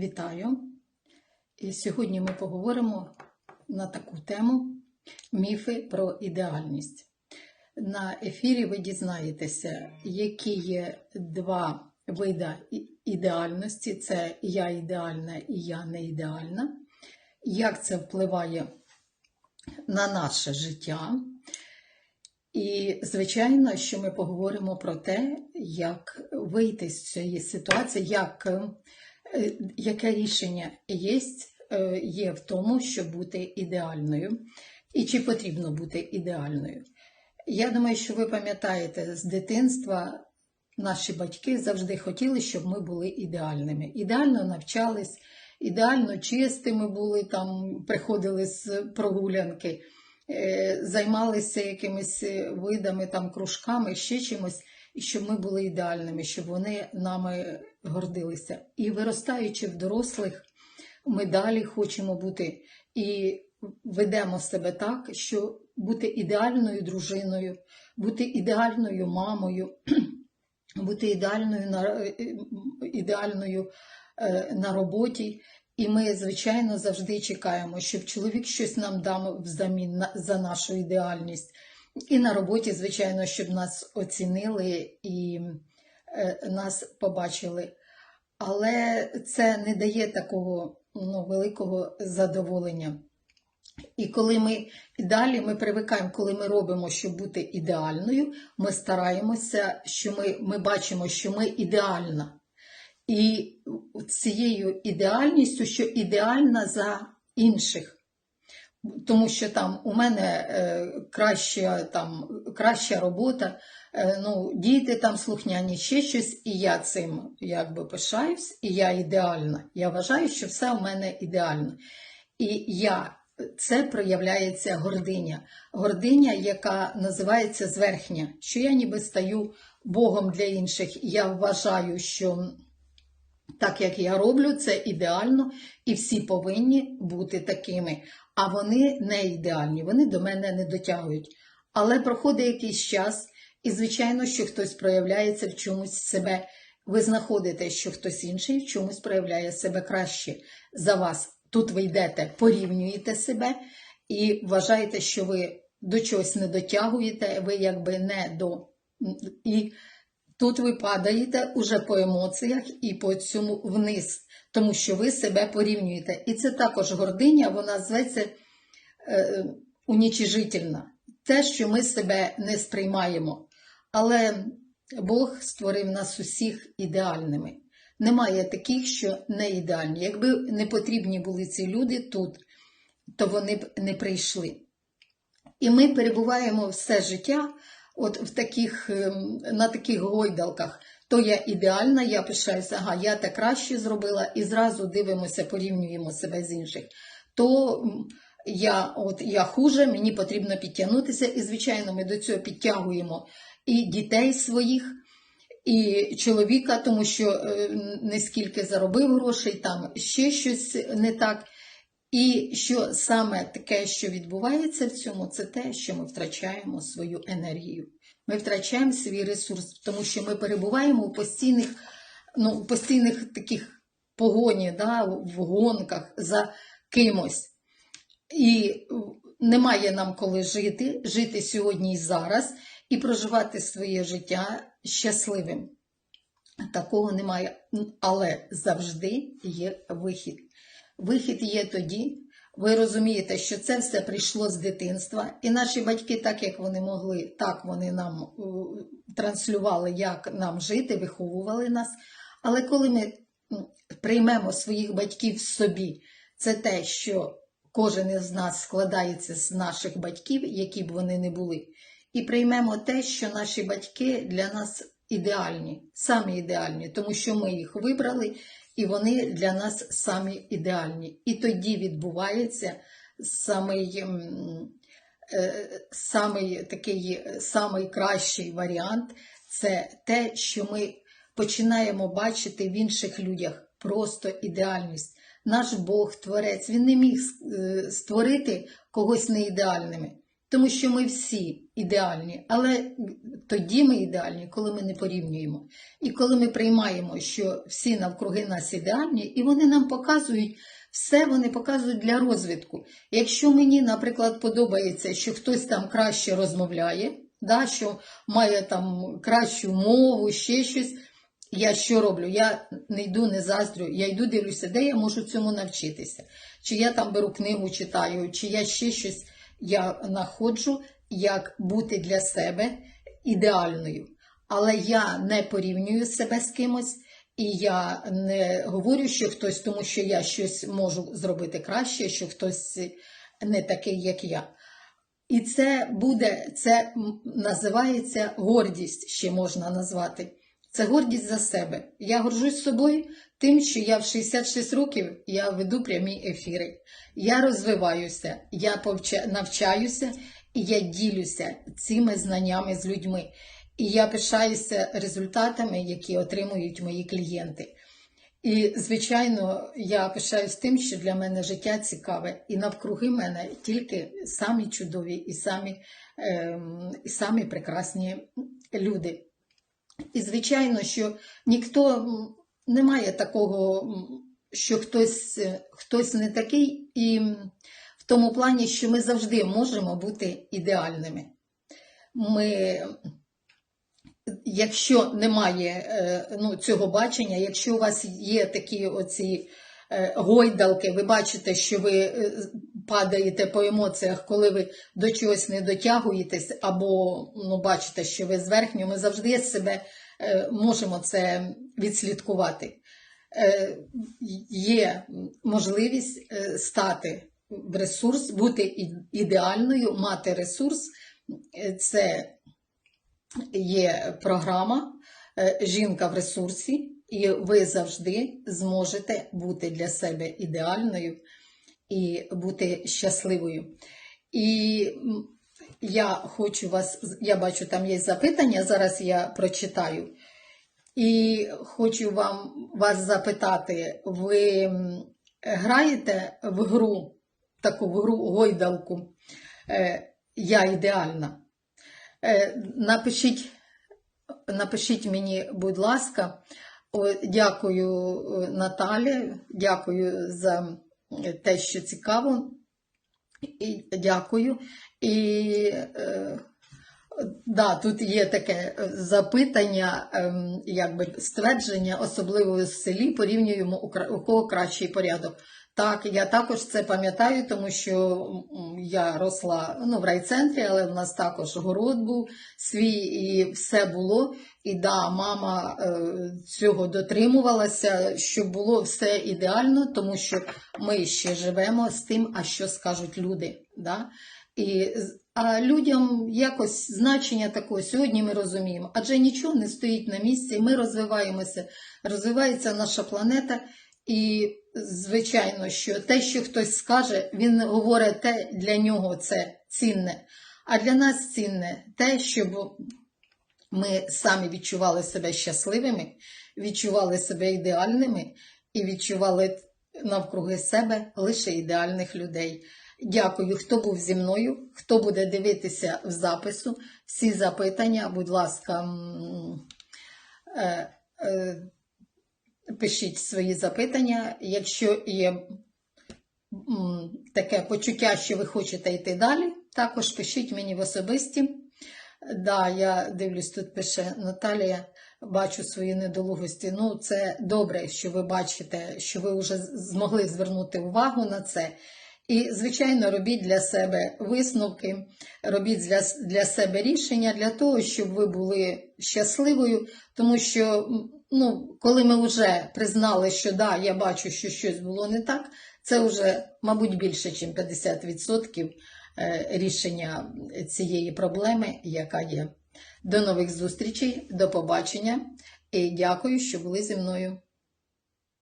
Вітаю! І сьогодні ми поговоримо на таку тему міфи про ідеальність. На ефірі ви дізнаєтеся, які є два види ідеальності: це я ідеальна і я не ідеальна, як це впливає на наше життя. І, звичайно, що ми поговоримо про те, як вийти з цієї ситуації, як, яке рішення є, е, є в тому, щоб бути ідеальною, і чи потрібно бути ідеальною. Я думаю, що ви пам'ятаєте з дитинства. Наші батьки завжди хотіли, щоб ми були ідеальними. Ідеально навчались, ідеально чистими були, там приходили з прогулянки, е, займалися якимись е, видами, там, кружками, ще чимось, і щоб ми були ідеальними, щоб вони нами гордилися. І виростаючи в дорослих, ми далі хочемо бути і ведемо себе так, що бути ідеальною дружиною, бути ідеальною мамою, бути ідеальною е, ідеальною е, на роботі. І ми, звичайно, завжди чекаємо, щоб чоловік щось нам дав взамін за нашу ідеальність. І на роботі, звичайно, щоб нас оцінили і е, нас побачили. Але це не дає такого ну, великого задоволення. І коли ми і далі ми привикаємо, коли ми робимо, щоб бути ідеальною, ми стараємося, що ми, ми бачимо, що ми ідеальна. І цією ідеальністю, що ідеальна за інших. Тому що там у мене е, краща, там, краща робота, е, ну, діти там слухняні, ще щось, і я цим якби пишаюсь, і я ідеальна. Я вважаю, що все у мене ідеально. І я, це проявляється гординя. Гординя, яка називається зверхня, що я ніби стаю Богом для інших. Я вважаю, що так як я роблю, це ідеально, і всі повинні бути такими. А вони не ідеальні, вони до мене не дотягують. Але проходить якийсь час, і, звичайно, що хтось проявляється в чомусь себе. Ви знаходите, що хтось інший в чомусь проявляє себе краще за вас. Тут ви йдете, порівнюєте себе і вважаєте, що ви до чогось не дотягуєте, ви якби не до. І Тут ви падаєте уже по емоціях і по цьому вниз, тому що ви себе порівнюєте. І це також гординя, вона зветься е, унічижительна. Те, що ми себе не сприймаємо. Але Бог створив нас усіх ідеальними. Немає таких, що не ідеальні. Якби не потрібні були ці люди тут, то вони б не прийшли. І ми перебуваємо все життя от в таких, ем, на таких гойдалках. То я ідеальна, я пишаюся, ага, я те краще зробила, і зразу дивимося, порівнюємо себе з інших. То я, от, я хуже, мені потрібно підтягнутися, і, звичайно, ми до цього підтягуємо і дітей своїх, і чоловіка, тому що е, не скільки заробив грошей, там ще щось не так. І що саме таке, що відбувається в цьому, це те, що ми втрачаємо свою енергію. Ми втрачаємо свій ресурс, тому що ми перебуваємо у постійних, ну, у постійних таких погоні, да, в гонках за кимось. І немає нам коли жити, жити сьогодні і зараз, і проживати своє життя щасливим. Такого немає, але завжди є вихід. Вихід є тоді. Ви розумієте, що це все прийшло з дитинства, і наші батьки, так як вони могли, так вони нам транслювали, як нам жити, виховували нас. Але коли ми приймемо своїх батьків в собі, це те, що кожен із нас складається з наших батьків, які б вони не були, і приймемо те, що наші батьки для нас ідеальні, самі ідеальні, тому що ми їх вибрали, і вони для нас самі ідеальні. І тоді відбувається самий, е, самий такий самий кращий варіант це те, що ми починаємо бачити в інших людях просто ідеальність. Наш Бог, Творець, Він не міг е, створити когось неідеальними, тому що ми всі ідеальні. Але тоді ми ідеальні, коли ми не порівнюємо. І коли ми приймаємо, що всі навкруги нас ідеальні, і вони нам показують. Все вони показують для розвитку. Якщо мені, наприклад, подобається, що хтось там краще розмовляє, да, що має там кращу мову, ще щось, я що роблю? Я не йду, не заздрю, я йду дивлюся, де я можу цьому навчитися. Чи я там беру книгу, читаю, чи я ще щось я знаходжу, як бути для себе ідеальною. Але я не порівнюю себе з кимось. І я не говорю, що хтось, тому що я щось можу зробити краще, що хтось не такий, як я. І це буде, це називається гордість, ще можна назвати. Це гордість за себе. Я горжусь собою тим, що я в 66 років я веду прямі ефіри. Я розвиваюся, я навчаюся і я ділюся цими знаннями з людьми. І я пишаюся результатами, які отримують мої клієнти. І, звичайно, я пишаюсь тим, що для мене життя цікаве, і навкруги мене тільки самі чудові і самі, ем, і самі прекрасні люди. І, звичайно, що ніхто не має такого, що хтось, е, хтось не такий, і в тому плані, що ми завжди можемо бути ідеальними. Ми якщо немає е, ну, цього бачення, якщо у вас є такі оці е, гойдалки, ви бачите, що ви падаєте по емоціях, коли ви до чогось не дотягуєтесь, або ну, бачите, що ви зверхньо, ми завжди себе е, можемо це відслідкувати. Е, Є можливість е, стати в ресурс, бути ідеальною, мати ресурс. Це є програма Жінка в ресурсі, і ви завжди зможете бути для себе ідеальною і бути щасливою. І я хочу вас, я бачу, там є запитання, зараз я прочитаю. І хочу вам вас запитати, ви граєте в гру, таку в гру гойдалку е, Я ідеальна? Е, Напишіть, напишіть мені, будь ласка. Дякую, е, Наталі, дякую за те, що цікаво. І дякую. І е, да, тут є таке е, запитання, е, якби ствердження, особливо в селі, порівнюємо у кого кращий порядок. Так, я також це пам'ятаю, тому що я росла ну, в райцентрі, але в нас також город був свій і все було. І да, мама е, цього дотримувалася, щоб було все ідеально, тому що ми ще живемо з тим, а що скажуть люди. Да? І, а людям якось значення такого сьогодні ми розуміємо, адже нічого не стоїть на місці, ми розвиваємося, розвивається наша планета, і звичайно, що те, що хтось скаже, він говорить те для нього це цінне. А для нас цінне те, щоб ми самі відчували себе щасливими, відчували себе ідеальними і відчували навкруги себе лише ідеальних людей. Дякую, хто був зі мною, хто буде дивитися в запису. Всі запитання, будь ласка, е, е, пишіть свої запитання. Якщо є таке почуття, що ви хочете йти далі, також пишіть мені в особисті. Да, я дивлюсь, тут пише Наталія, бачу свої недолугості. Ну, це добре, що ви бачите, що ви вже змогли звернути увагу на це. І, звичайно, робіть для себе висновки, робіть для, для себе рішення для того, щоб ви були щасливою, тому що, ну, коли ми вже признали, що да, я бачу, що щось було не так, це вже, мабуть, більше, ніж 50% е, рішення цієї проблеми, яка є. До нових зустрічей, до побачення і дякую, що були зі мною.